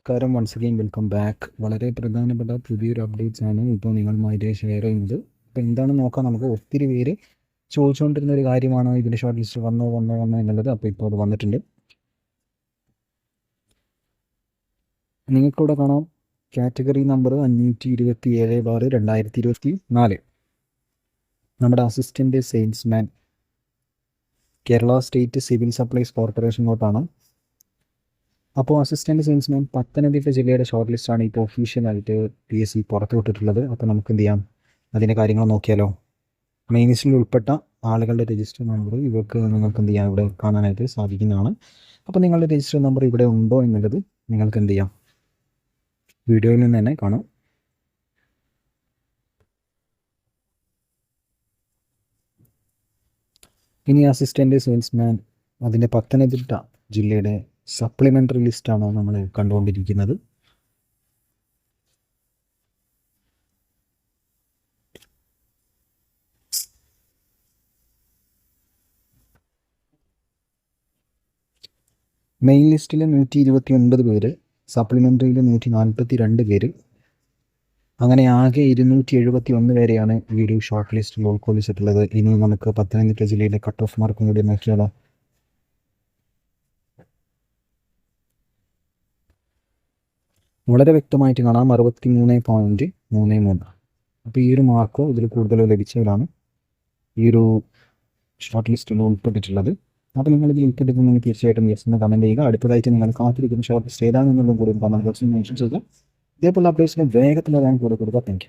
നമസ്കാരം. Once again welcome back വളരെ പ്രധാനപ്പെട്ട പുതിയൊരു അപ്ഡേറ്റ്സ് ആണ് ഇപ്പോൾ നിങ്ങളുമായിട്ട് ഷെയർ ചെയ്യുന്നത്. അപ്പോൾ എന്താണ് നോക്കാം? നമുക്ക് ഒത്തിരി പേര് ചോദിച്ചുകൊണ്ടിരുന്ന ഒരു കാര്യമാണ്. ഇതിന്റെ ഷോർട്ട് ലിസ്റ്റ് വന്നോ വന്നോ വന്നോ എന്നുള്ളത് അപ്പോൾ ഇപ്പോൾ അത് വന്നിട്ടുണ്ട്. നിങ്ങൾക്കിവിടെ കാണാം. കാറ്റഗറി നമ്പർ അഞ്ഞൂറ്റി ഇരുപത്തി ഏഴ് ബാറ് രണ്ടായിരത്തി ഇരുപത്തി നാല് നമ്മുടെ assistant salesman Kerala state civil supplies corporation കോട്ടാണ്. അപ്പോൾ അസിസ്റ്റന്റ് സെയിൽസ്മാൻ പത്തനംതിട്ട ജില്ലയുടെ ഷോർട്ട് ലിസ്റ്റാണ് ഇപ്പോൾ ഒഫീഷ്യലായിട്ട് പി എസ് സി പുറത്തു വിട്ടിട്ടുള്ളത് അപ്പോൾ നമുക്ക് എന്ത് ചെയ്യാം? അതിന്റെ കാര്യങ്ങൾ നോക്കിയാലോ? മെയിൻ ലിസ്റ്റിൽ ഉൾപ്പെട്ട ആളുകളുടെ രജിസ്റ്റർ നമ്പർ ഇവർക്ക് നിങ്ങൾക്ക് എന്ത് ചെയ്യാം? ഇവിടെ കാണാനായിട്ട് സാധിക്കുന്നതാണ്. അപ്പോൾ നിങ്ങളുടെ രജിസ്റ്റർ നമ്പർ ഇവിടെ ഉണ്ടോ എന്നുള്ളത് നിങ്ങൾക്ക് എന്ത് ചെയ്യാം? വീഡിയോയിൽ നിന്ന് തന്നെ കാണാം. ഇനി അസിസ്റ്റന്റ് സെയിൽസ്മാൻ അതിന്റെ പത്തനംതിട്ട ജില്ലയുടെ സപ്ലിമെന്ററി ലിസ്റ്റാണ് നമ്മൾ കണ്ടുകൊണ്ടിരിക്കുന്നത്? മെയിൻ ലിസ്റ്റിലെ നൂറ്റി ഇരുപത്തി ഒൻപത് പേര് സപ്ലിമെന്ററിയിൽ നൂറ്റി നാൽപ്പത്തി രണ്ട് പേര്. അങ്ങനെ ആകെ ഇരുന്നൂറ്റി എഴുപത്തി ഒന്ന് പേരെയാണ് ഈ ഒരു ഷോർട്ട് ലിസ്റ്റിൽ ഉൾക്കൊള്ളിച്ചിട്ടുള്ളത് ഇനി നമുക്ക് പത്തനംതിട്ട ജില്ലയിലെ കട്ട് ഓഫ് മാർക്കും കൂടി നോക്കിയാലോ. വളരെ വ്യക്തമായിട്ട് കാണാം അറുപത്തി മൂന്ന് പോയിന്റ് മൂന്ന് മൂന്ന്. അപ്പോൾ ഈ ഒരു മാർക്ക് ഇതിൽ കൂടുതൽ ലഭിച്ചവരാണ് ഈ ഒരു ഷോർട്ട് ലിസ്റ്റിൽ ഉൾപ്പെട്ടിട്ടുള്ളത്. അപ്പോൾ നിങ്ങൾ ഇതിൽ ഉൾപ്പെട്ടിട്ടുണ്ടെങ്കിൽ തീർച്ചയായിട്ടും യെസ് എന്ന് കമന്റ് ചെയ്യുക. അടുത്തതായിട്ട് നിങ്ങൾ കാത്തിരിക്കുന്ന ഷോർട്ട് ലിസ്റ്റ് ഏതാണെന്നുള്ളതും കൂടി കമന്റ് ബോക്സിൽ മെൻഷൻ ചെയ്യുക ഇതേപോലെ അപ്ഡേറ്റ്സിന് വേഗത്തിൽ വരാൻ കൂടെ കൊടുക്കുക താങ്ക്